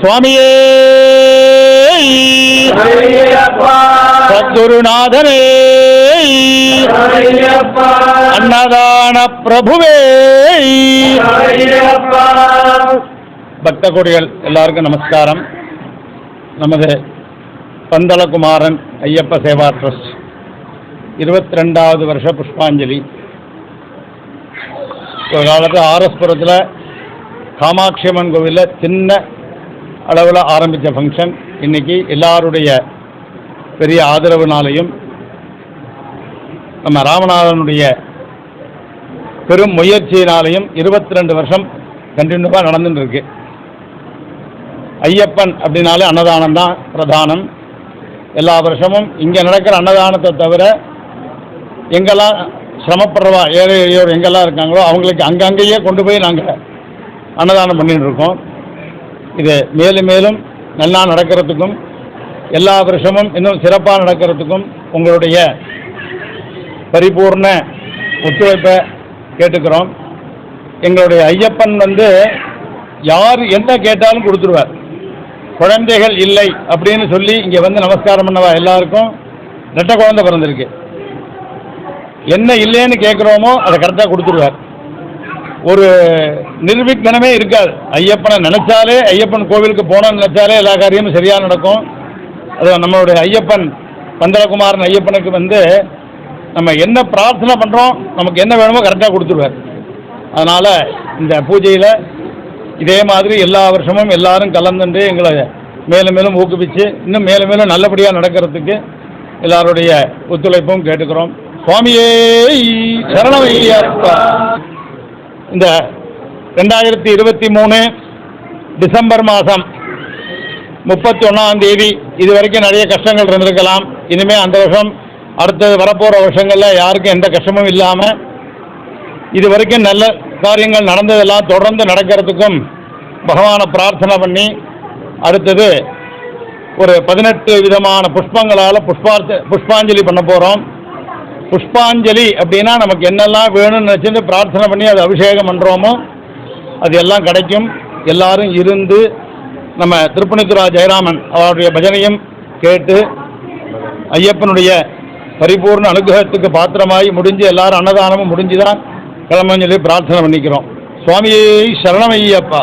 சுவாமியே! ஐயப்பா சத்குருநாதனே அன்னதான பிரபுவே! பக்த கொடிகள் எல்லாருக்கும் நமஸ்காரம். நமது பந்தளகுமாரன் ஐயப்ப சேவா ட்ரஸ்ட். இருபத்தி ரெண்டாவது வருஷ புஷ்பாஞ்சலி. ஒரு காலத்தில் ஆர்எஸ்புரத்தில் காமாட்சி அம்மன் கோவிலில் சின்ன அளவில் ஆரம்பித்த ஃபங்க்ஷன் இன்னைக்கு எல்லாருடைய பெரிய ஆதரவுனாலையும் நம்ம ராமநாதனுடைய பெரும் முயற்சியினாலையும் இருபத்தி ரெண்டு வருஷம் கண்டினியூவாக நடந்துட்டு இருக்கு ஐயப்பன் அப்படின்னாலே அன்னதானம் தான் பிரதானம். எல்லா வருஷமும் இங்கே நடக்கிற அன்னதானத்தை தவிர எங்கெல்லாம் சிரமப்படுறவா ஏழை எளியோர் எங்கெல்லாம் இருக்காங்களோ அவங்களுக்கு அங்கங்கேயே கொண்டு போய் நாங்கள் அன்னதானம் பண்ணிகிட்டு இருக்கோம் இது மேலும் மேலும் நல்லா நடக்கிறதுக்கும் எல்லா வருஷமும் இன்னும் சிறப்பாக நடக்கிறதுக்கும் உங்களுடைய பரிபூர்ண ஒத்துழைப்பை கேட்டுக்கிறோம். எங்களுடைய ஐயப்பன் வந்து யார் என்ன கேட்டாலும் கொடுத்துருவார். குழந்தைகள் இல்லை அப்படின்னு சொல்லி இங்கே வந்து நமஸ்காரம் பண்ணவா எல்லாருக்கும்? ரெட்டை குழந்தை பிறந்திருக்கு. என்ன இல்லைன்னு கேட்குறோமோ அதை கரெக்டாக கொடுத்துருவார். ஒரு நிர்விக்னமே இருக்காது. ஐயப்பனை நினைச்சாலே ஐயப்பன் கோவிலுக்கு போனோம்னு நினைச்சாலே எல்லா காரியமும் சரியாக நடக்கும். அது நம்மளுடைய ஐயப்பன் பந்தலகுமாரன் ஐயப்பனுக்கு வந்து நம்ம என்ன பிரார்த்தனை பண்ணுறோம் நமக்கு என்ன வேணுமோ கரெக்டாக கொடுத்துருவார். அதனால் இந்த பூஜையில் இதே மாதிரி எல்லா வருஷமும் எல்லாரும் கலந்துட்டு எங்களை மேலும் மேலும் ஊக்குவிச்சு இன்னும் மேலும் மேலும் நல்லபடியாக நடக்கிறதுக்கு எல்லாருடைய ஒத்துழைப்பும் கேட்டுக்கிறோம். சுவாமியே சரணமையா இந்த ரெண்டாயிரத்தி இருபத்தி மூணு டிசம்பர் மாதம் முப்பத்தி ஒன்றாம் தேதி இது வரைக்கும் நிறைய கஷ்டங்கள் இருந்திருக்கலாம். இனிமேல் அந்த வருஷம் அடுத்தது வரப்போகிற வருஷங்களில் யாருக்கும் எந்த கஷ்டமும் இல்லாமல் இது வரைக்கும் நல்ல காரியங்கள் நடந்ததெல்லாம் தொடர்ந்து நடக்கிறதுக்கும் பகவானை பிரார்த்தனை பண்ணி அடுத்தது ஒரு பதினெட்டு விதமான புஷ்பங்களால் புஷ்பார்த்த புஷ்பாஞ்சலி பண்ண போகிறோம் புஷ்பாஞ்சலி அப்படின்னா நமக்கு என்னெல்லாம் வேணும்னு நினச்சிட்டு பிரார்த்தனை பண்ணி அது அபிஷேகம் பண்ணுறோமோ அது எல்லாம் கிடைக்கும். எல்லாரும் இருந்து நம்ம திருப்பணித்துரா ஜெயராமன் அவருடைய பஜனையும் கேட்டு ஐயப்பனுடைய பரிபூர்ண அனுகிரகத்துக்கு பாத்திரமாகி முடிஞ்சு எல்லாரும் அன்னதானமும் முடிஞ்சுதான் கிளம்பி சொல்லி பிரார்த்தனை பண்ணிக்கிறோம். சுவாமியை சரணமையப்பா